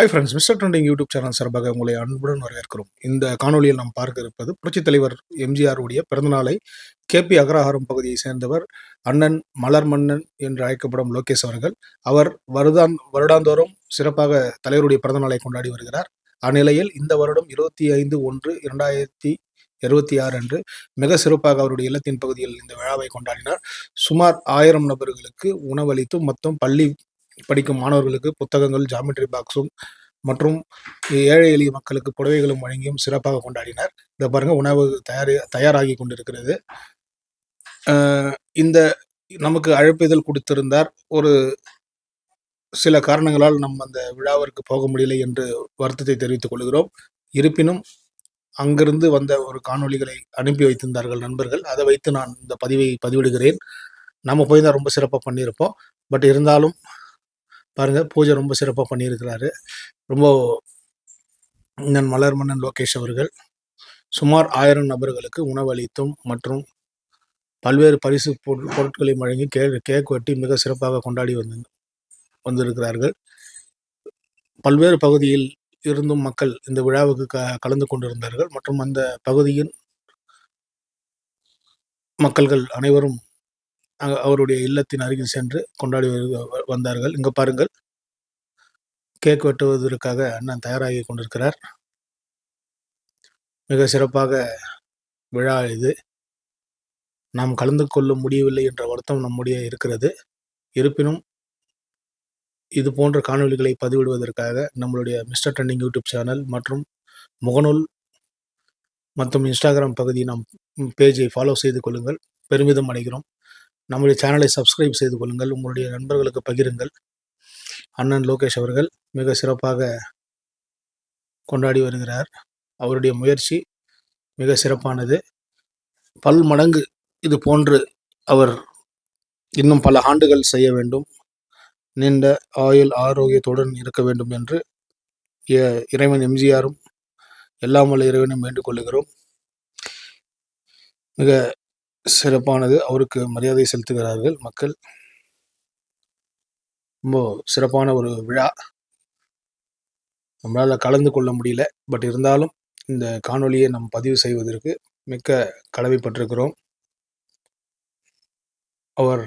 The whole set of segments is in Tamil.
Hi friends mister trending YouTube channel சார்பாக உங்களை அன்புடன் வரவேற்கிறோம். இந்த காணொலியில் நாம் பார்க்க இருப்பது புரட்சித் தலைவர் எம்ஜிஆருடைய பிறந்தநாளை பிறந்தநாளை கேபி அக்ரஹாரம் பகுதியை சேர்ந்தவர் அண்ணன் மலர் மன்னன் என்று அழைக்கப்படும் லோகேஷ் அவர்கள். அவர் வருதான் வருடாந்தோறும் சிறப்பாக தலைவருடைய பிறந்தநாளை கொண்டாடி வருகிறார். அந்நிலையில் இந்த வருடம் இருபத்தி ஐந்து ஒன்று இரண்டாயிரத்தி இருபத்தி ஆறு அன்று மிக சிறப்பாக அவருடைய இல்லத்தின் பகுதியில் இந்த விழாவை கொண்டாடினார். சுமார் ஆயிரம் நபர்களுக்கு உணவளித்து மொத்தம் பள்ளி படிக்கும் மாணவர்களுக்கு புத்தகங்கள் ஜாமெட்ரி பாக்ஸும் மற்றும் ஏழை எளிய மக்களுக்கு புடவைகளும் வழங்கியும் சிறப்பாக கொண்டாடினார். இதை பாருங்க உணவு தயாரி தயாராகி கொண்டிருக்கிறது. இந்த நமக்கு அழைப்பிதழ் கொடுத்திருந்தார். ஒரு சில காரணங்களால் நம் அந்த விழாவிற்கு போக முடியலை என்று வருத்தத்தை தெரிவித்துக் கொள்கிறோம். இருப்பினும் அங்கிருந்து வந்த ஒரு காணொலிகளை அனுப்பி வைத்திருந்தார்கள் நண்பர்கள். அதை வைத்து நான் இந்த பதிவை பதிவிடுகிறேன். நம்ம போய் தான் ரொம்ப சிறப்பாக பண்ணியிருப்போம். பட் இருந்தாலும் பாருங்கள் பூஜை ரொம்ப சிறப்பாக பண்ணியிருக்கிறாரு. ரொம்ப நன் மலர் மன்னன் லோகேஷ் அவர்கள். சுமார் ஆயிரம் நபர்களுக்கு உணவளித்தும் மற்றும் பல்வேறு பரிசு பொருட்களை வழங்கி கே கேக் வெட்டி மிக சிறப்பாக கொண்டாடி வந்து வந்திருக்கிறார்கள். பல்வேறு பகுதியில் இருந்தும் மக்கள் இந்த விழாவுக்கு க கலந்து கொண்டிருந்தார்கள். மற்றும் அந்த பகுதியின் மக்கள்கள் அனைவரும் அவருடைய இல்லத்தின் அருகில் சென்று கொண்டாடி வந்தார்கள். இங்க பாருங்கள். கேக் வெட்டுவதற்காக அண்ணன் தயாராகி கொண்டிருக்கிறார். மிக சிறப்பாக விழா இது. நாம் கலந்து கொள்ள முடியவில்லை என்ற வருத்தம் நம்முடைய இருக்கிறது. இருப்பினும் இது போன்ற காணொலிகளை பதிவிடுவதற்காக நம்மளுடைய மிஸ்டர் ட்ரெண்டிங் யூடியூப் சேனல் மற்றும் முகநூல் மற்றும் இன்ஸ்டாகிராம் பகுதி நாம் பேஜை ஃபாலோ செய்து கொள்ளுங்கள். பெருமிதம் அடைகிறோம். நம்முடைய சேனலை சப்ஸ்கிரைப் செய்து கொள்ளுங்கள். உங்களுடைய நண்பர்களுக்கு பகிருங்கள். அண்ணன் லோகேஷ் அவர்கள் மிக சிறப்பாக கொண்டாடி வருகிறார். அவருடைய முயற்சி மிக சிறப்பானது. பல் மடங்கு இது போன்று அவர் இன்னும் பல ஆண்டுகள் செய்ய வேண்டும். நீண்ட ஆயுள் ஆரோக்கியத்துடன் இருக்க வேண்டும் என்று இறைவன் எம்ஜிஆரும் எல்லாம் வல்ல இறைவனும் வேண்டிக் மிக சிறப்பானது. அவருக்கு மரியாதை செலுத்துகிறார்கள் மக்கள். ரொம்ப சிறப்பான ஒரு விழா. நம்மளால் கலந்து கொள்ள முடியல. பட் இருந்தாலும் இந்த காணொலியை நம் பதிவு செய்வதற்கு மிக்க கடமைப்பட்டிருக்கிறோம் அவர்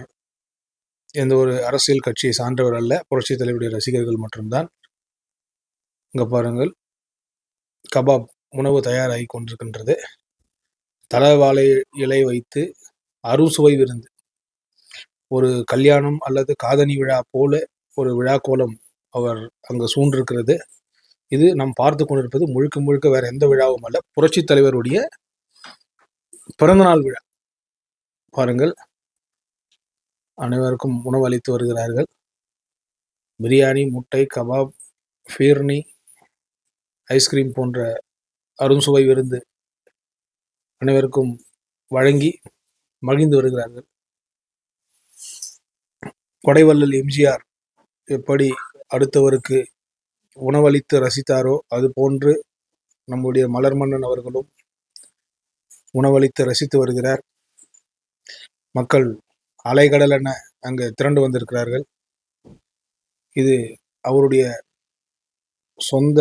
எந்த ஒரு அரசியல் கட்சியை சார்ந்தவர் அல்ல. புரட்சி தலைவருடைய ரசிகர்கள் மட்டும்தான். இங்கே பாருங்கள். கபாப் உணவு தயாராகி கொண்டிருக்கின்றது. தலைவாழை இலை வைத்து அறுசுவை விருந்து. ஒரு கல்யாணம் அல்லது காதணி விழா போல ஒரு விழா கோலம் அவர் அங்கு சூண்டிருக்கிறது இது நாம் பார்த்து கொண்டிருப்பது முழுக்க முழுக்க வேற எந்த விழாவும் அல்ல புரட்சி தலைவருடைய பிறந்தநாள் விழா. பாருங்கள். அனைவருக்கும் உணவு அளித்து வருகிறார்கள். பிரியாணி முட்டை கபாப் ஃபீர்னி ஐஸ்கிரீம் போன்ற அருண்சுவை விருந்து அனைவருக்கும் வழங்கி மகிழ்ந்து வருகிறார்கள். கொடைவள்ளல் எம்ஜிஆர் எப்படி அடுத்தவருக்கு உணவளித்து ரசித்தாரோ அது போன்று நம்முடைய மலர்மன்னன் அவர்களும் உணவளித்து ரசித்து வருகிறார். மக்கள் அலைகடல் என அங்கு திரண்டு வந்திருக்கிறார்கள். இது அவருடைய சொந்த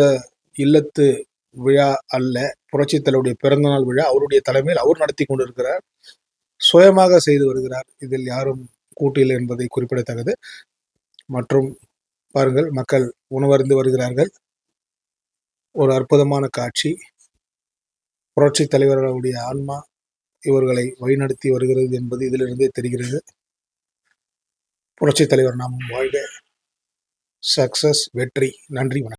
இல்லத்து விழா அல்ல புரட்சித்தலைவருடைய பிறந்தநாள் விழா அவருடைய தலைமையில் அவர் நடத்தி கொண்டிருக்கிறார். சுயமாக செய்து வருகிறார். இதில் யாரும் கூட்டில் என்பதை குறிப்பிடத்தக்கது. மற்றும் பாருங்கள் மக்கள் உணவருந்து வருகிறார்கள். ஒரு அற்புதமான காட்சி. புரட்சி தலைவர்களுடைய ஆன்மா இவர்களை வழிநடத்தி வருகிறது என்பது இதிலிருந்தே தெரிகிறது. புரட்சி தலைவர் நாம் வாழ்க. சக்சஸ் வெற்றி. நன்றி வணக்கம்.